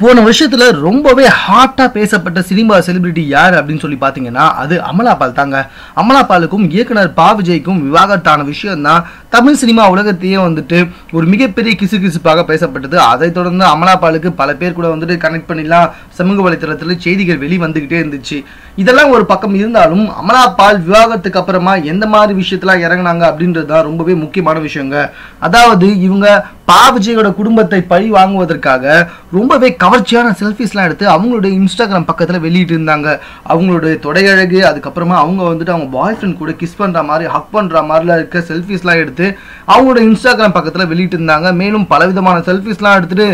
போன வருஷத்துல ரொம்பவே ஹாட்டா பேசப்பட்ட சினிமா செலிபிரிட்டி யார் அப்படின்னு சொல்லி பாத்தீங்கன்னா அது அமலாபால் தாங்க. அமலாபாலுக்கும் இயக்குனர் பா விஜய்க்கும் விவாகரத்தான விஷயம் தான் தமிழ் சினிமா உலகத்தையே வந்துட்டு ஒரு மிகப்பெரிய கிசுகிசுப்பாக பேசப்பட்டது. அதைத் தொடர்ந்து அமலாபாலுக்கு பல பேர் கூட வந்துட்டு கனெக்ட் பண்ணிலாம் சமூக வலைத்தளத்தில் செய்திகள் வெளி வந்துகிட்டே இருந்துச்சு. இதெல்லாம் ஒரு பக்கம் இருந்தாலும் அமலாபால் விவாகரத்துக்கு அப்புறமா எந்த மாதிரி விஷயத்தெல்லாம் இறங்குனாங்க அப்படின்றது தான் ரொம்பவே முக்கியமான விஷயங்க. அதாவது இவங்க பா விஜயோட குடும்பத்தை பழி வாங்குவதற்காக ரொம்பவே கவர்ச்சியான செல்ஃபிஸ்லாம் எடுத்து அவங்களுடைய இன்ஸ்டாகிராம் பக்கத்தில் வெளியிட்டு இருந்தாங்க. அவங்களுடைய தொடையழகு அதுக்கப்புறமா அவங்க வந்துட்டு அவங்க பாய் ஃப்ரெண்ட் கூட கிஸ் பண்ணுற மாதிரி ஹக் பண்ணுற மாதிரிலாம் இருக்க செல்ஃபிஸ்லாம் எடுத்து அவங்களோட இன்ஸ்டாகிராம் பக்கத்தில் வெளியிட்டு இருந்தாங்க. மேலும் பலவிதமான செல்ஃபிஸ்லாம் எடுத்துட்டு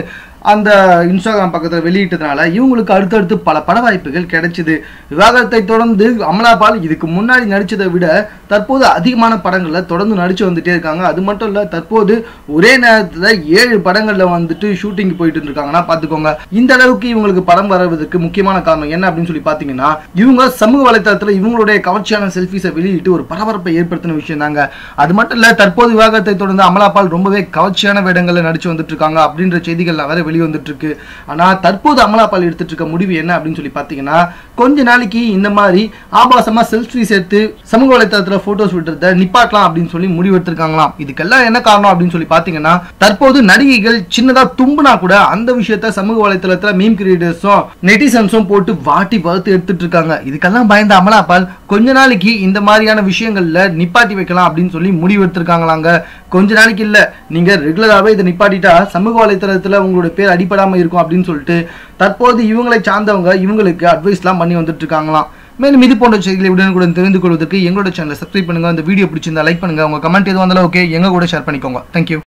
அந்த இன்ஸ்டாகிராம் பக்கத்தில் வெளியிட்டதுனால இவங்களுக்கு அடுத்தடுத்து பல பட வாய்ப்புகள் கிடைச்சிது. விவாகரத்தை தொடர்ந்து அமலாபால் இதுக்கு முன்னாடி நடித்ததை விட தற்போது அதிகமான படங்களில் தொடர்ந்து நடித்து வந்துட்டே இருக்காங்க. அது மட்டும் இல்லை தற்போது ஒரே நேரத்தில் ஏழு படங்களில் வந்துட்டு ஷூட்டிங் போயிட்டு இருக்காங்கன்னா பார்த்துக்கோங்க இந்த அளவுக்கு இவங்களுக்கு படம் வரவதற்கு முக்கியமான காரணம் என்ன அப்படின்னு சொல்லி பார்த்தீங்கன்னா இவங்க சமூக வலைத்தளத்தில் இவங்களுடைய கவர்ச்சியான செல்ஃபிஸை வெளியிட்டு ஒரு பரபரப்பை ஏற்படுத்தின விஷயம் தாங்க. அது மட்டும் இல்லை தற்போது விவாகரத்தை தொடர்ந்து அமலாபால் ரொம்பவே கவர்ச்சியான வேடங்களில் நடித்து வந்துட்டு இருக்காங்க அப்படின்ற செய்திகள் வேற வெளிவந்துட்டு இருக்கு ஆனால் தற்போது அமலாபால் எடுத்துட்டு இருக்க முடிவு என்ன அப்படின்னு சொல்லி பார்த்தீங்கன்னா கொஞ்ச நாளைக்கு இந்த மாதிரி ஆபாசமா செல்ஃபி சேர்த்து சமூக வலைத்தளத்தில் போட்டோஸ் விடுறத நிப்பாட்டலாம் அப்படின்னு சொல்லி முடிவு எடுத்திருக்காங்களாம் இதுக்கெல்லாம் என்ன காரணம் அப்படின்னு சொல்லி பார்த்தீங்கன்னா தற்போது நடிகைகள் சின்னதா தும்புனா கூட அந்த விஷயத்த சமூக வலைத்தளத்தில் மீம் கிரியேட்டர்ஸும் நெட்டிசன்ஸும் போட்டு வாட்டி வளர்த்து எடுத்துட்டு இருக்காங்க இதுக்கெல்லாம் பயந்த அமலாபால் கொஞ்ச நாளைக்கு இந்த மாதிரியான விஷயங்கள்ல நிப்பாட்டி வைக்கலாம் அப்படின்னு சொல்லி முடிவு எடுத்திருக்காங்களாங்க கொஞ்ச நாளைக்கு இல்ல. நீங்க ரெகுலராகவே இதை நிப்பாட்டிட்டா சமூக வலைத்தளத்துல உங்களோட பேர் அடிபடாம இருக்கும் அப்படின்னு சொல்லிட்டு தற்போது இவங்களை சார்ந்தவங்க இவங்களுக்கு அட்வைஸ்லாம் பண்ணி வந்துட்டு இருக்காங்களாம். மேலும் இது போன்ற செய்திகளை உடனுக்குடன் தெரிந்து கொள்வதற்கு எங்களோட சேனலை சப்ஸ்கிரைப் பண்ணுங்க. இந்த வீடியோ பிடிச்சிருந்தா லைக் பண்ணுங்க. உங்க கமெண்ட் எதுவும் வந்தாலும் ஓகே எங்க கூட ஷேர் பண்ணிக்கோங்க. தேங்க்யூ